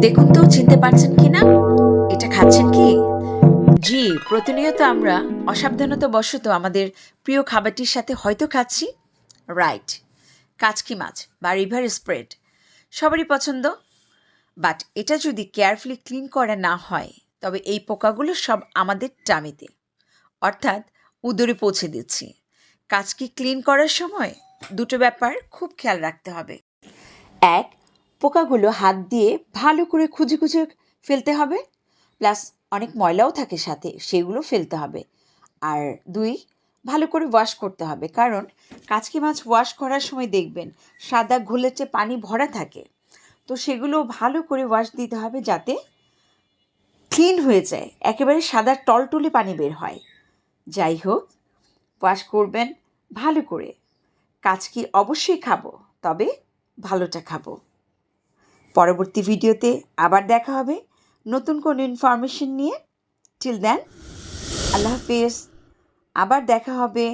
দেখুন তো, চিনতে পারছেন কি না এটা খাচ্ছেন কি? জি, প্রতিনিয়ত আমরা অসাবধানতা বশত আমাদের প্রিয় খাবারটির সাথে হয়তো খাচ্ছি। রাইট কাচকি মাছ? বা রিভার স্প্রেড সবারই পছন্দ। বাট এটা যদি কেয়ারফুলি ক্লিন করা না হয়, তবে এই পোকাগুলো সব আমাদের টামিতে অর্থাৎ উদরে পৌঁছে দিচ্ছি। কাজকি ক্লিন করার সময়? দুটো ব্যাপার খুব খেয়াল রাখতে হবে। এক পোকাগুলো হাত দিয়ে ভালো করে খুঁজে খুঁজে ফেলতে হবে। প্লাস অনেক ময়লাও থাকে সাথে, সেগুলো ফেলতে হবে। আর দুই, ভালো করে ওয়াশ করতে হবে। কারণ কাচকি মাছ ওয়াশ করার সময় দেখবেন সাদা ঘোলেটে পানি ভরা থাকে, তো সেগুলো ভালো করে ওয়াশ দিতে হবে যাতে ক্লিন হয়ে যায়, একেবারে সাদা টলটলে পানি বের হয়। যাই হোক, ওয়াশ করবেন ভালো করে। কাচকি অবশ্যই খাব, তবে ভালোটা খাব। পরবর্তী ভিডিওতে আবার দেখা হবে নতুন কোনো ইনফরমেশন নিয়ে। টিল দেন আল্লাহ হাফিজ। আবার দেখা হবে।